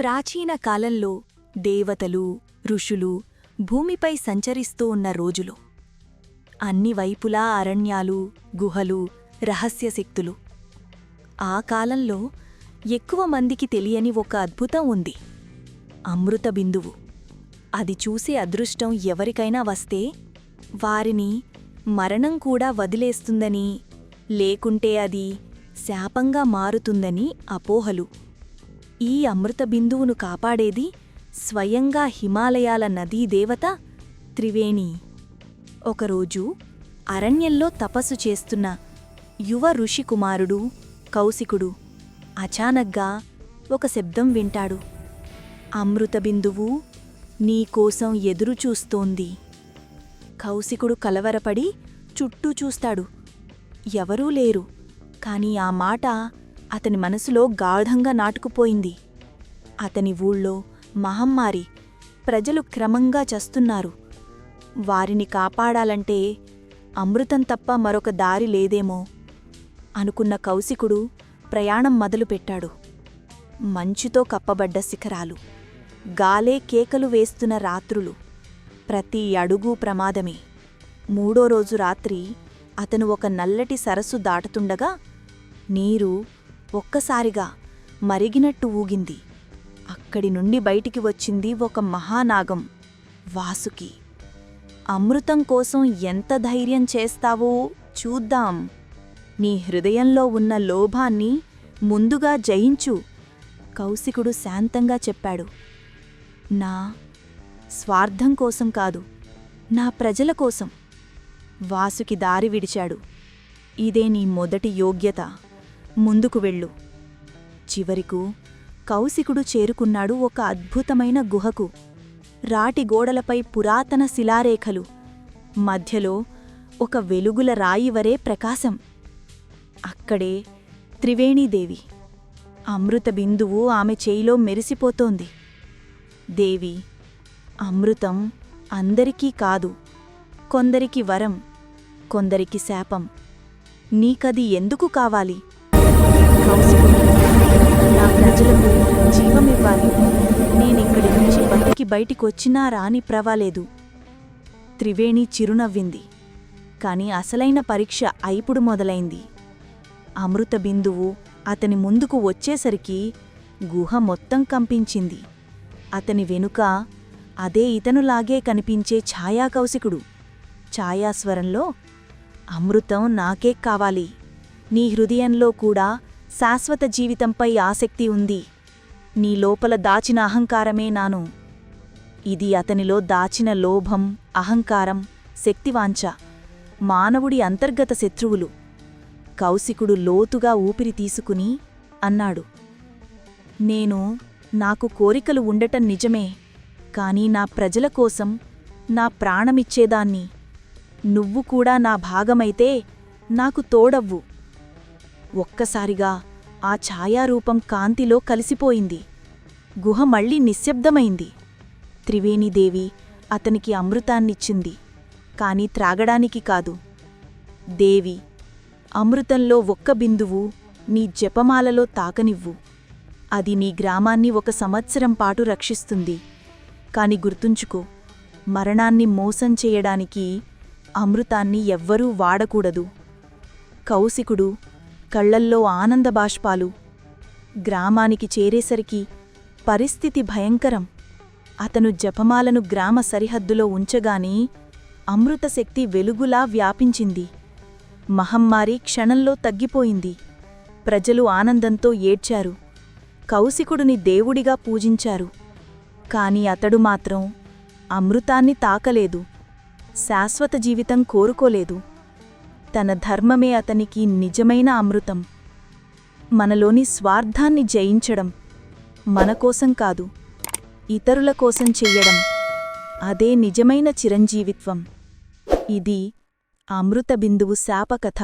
ప్రాచీన కాలంలో దేవతలు ఋషులు భూమిపై సంచరిస్తూ ఉన్న రోజులు. అన్ని వైపులా అరణ్యాలు గుహలు రహస్యశక్తులు ఆ కాలంలో ఎక్కువ మందికి తెలియని ఒక అద్భుతం ఉంది. అమృత బిందువు. అది చూసే అదృష్టం ఎవరికైనా వస్తే వారిని మరణం కూడా వదిలేస్తుందని లేకుంటే అది శాపంగా మారుతుందని అపోహలు. ఈ అమృత బిందువును కాపాడేది స్వయంగా హిమాలయాల నదీ దేవత త్రివేణి. ఒకరోజు అరణ్యంలో తపస్సు చేస్తున్న యువ ఋషికుమారుడు కౌశికుడు అచానక్గా ఒక శబ్దం వింటాడు. అమృత బిందువు నీకోసం ఎదురుచూస్తోంది కౌశికుడు కలవరపడి చుట్టూ చూస్తాడు. ఎవరూ లేరు. కాని ఆ మాట అతని మనసులో గాఢంగా నాటుకుపోయింది. అతని ఊళ్ళో మహమ్మారి ప్రజలు క్రమంగా చస్తున్నారు. వారిని కాపాడాలంటే అమృతం తప్ప మరొక దారి లేదేమో అనుకున్న కౌశికుడు ప్రయాణం మొదలుపెట్టాడు. మంచుతో కప్పబడ్డ శిఖరాలు గాలే కేకలు వేస్తున్న రాత్రులు ప్రతి అడుగు ప్రమాదమే. మూడో రోజు రాత్రి అతను ఒక నల్లటి సరస్సు దాటుతుండగా నీరు ఒక్కసారిగా మరిగినట్టు ఊగింది. అక్కడి నుండి బయటికి వచ్చింది ఒక మహానాగం వాసుకి. అమృతం కోసం ఎంత ధైర్యం చేస్తావో చూద్దాం. నీ హృదయంలో ఉన్న లోభాన్ని ముందుగా జయించు కౌశికుడు శాంతంగా చెప్పాడు. నా స్వార్థం కోసం కాదు నా ప్రజల కోసం. వాసుకి దారి విడిచాడు. ఇదే నీ మొదటి యోగ్యత. ముందుకు వెళ్ళు. చివరికు కౌశికుడు చేరుకున్నాడు ఒక అద్భుతమైన గుహకు. రాటి గోడలపై పురాతన శిలారేఖలు. మధ్యలో ఒక వెలుగుల రాయివరే ప్రకాశం. అక్కడే త్రివేణీదేవి. అమృత బిందువు ఆమె చేయిలో మెరిసిపోతోంది. దేవి అమృతం అందరికీ కాదు కొందరికి వరం కొందరికి శాపం. నీకది ఎందుకు కావాలి? నా ప్రజలకు జీవమివ్వాలి నేనిక్కడి నుంచి బతికి బయటికొచ్చినా రాని ప్రవాలేదు. త్రివేణి చిరునవ్వింది. కాని అసలైన పరీక్ష అయిపుడు మొదలైంది. అమృత బిందువు అతని ముందుకు వచ్చేసరికి గుహ మొత్తం కంపించింది. అతని వెనుక అదే ఇతనులాగే కనిపించే ఛాయాకౌశికుడు. ఛాయాస్వరంలో అమృతం నాకే కావాలి. నీ హృదయంలో కూడా శాశ్వత జీవితంపై ఆసక్తి ఉంది. నీ లోపల దాచిన అహంకారమే నాను. ఇది అతనిలో దాచిన లోభం అహంకారం శక్తివాంఛ మానవుడి అంతర్గత శత్రువులు. కౌశికుడు లోతుగా ఊపిరి తీసుకుని అన్నాడు. నేను నాకు కోరికలు ఉండటం నిజమే కాని నా ప్రజల కోసం నా ప్రాణమిచ్చేదాన్ని. నువ్వు కూడా నా భాగమైతే నాకు తోడవ్వు. ఒక్కసారిగా ఆ ఛాయారూపం కాంతిలో కలిసిపోయింది. గుహ మళ్ళీ నిశ్శబ్దమైంది. త్రివేణిదేవి అతనికి అమృతాన్నిచ్చింది. కాని త్రాగడానికి కాదు. దేవి అమృతంలో ఒక్క బిందువు నీ జపమాలలో తాకనివ్వు. అది నీ గ్రామాన్ని ఒక సంవత్సరం పాటు రక్షిస్తుంది. కాని గుర్తుంచుకో మరణాన్ని మోసం చేయడానికి అమృతాన్ని ఎవ్వరూ వాడకూడదు. కౌశికుడు కళ్ళల్లో ఆనందబాష్పాలు గ్రామానికి చేరేసరికి పరిస్థితి భయంకరం. అతను జపమాలను గ్రామ సరిహద్దులో ఉంచగానే అమృతశక్తి వెలుగులా వ్యాపించింది. మహమ్మారి క్షణంలో తగ్గిపోయింది. ప్రజలు ఆనందంతో ఏడ్చారు. కౌశికుడిని దేవుడిగా పూజించారు. కాని అతడు మాత్రం అమృతాన్ని తాకలేదు. శాశ్వత జీవితం కోరుకోలేదు. తన ధర్మమే అతనికి నిజమైన అమృతం. మనలోని స్వార్థాన్ని జయించడం మనకోసం కాదు ఇతరుల కోసం చెయ్యడం అదే నిజమైన చిరంజీవిత్వం. ఇది అమృత బిందువు శాపకథ.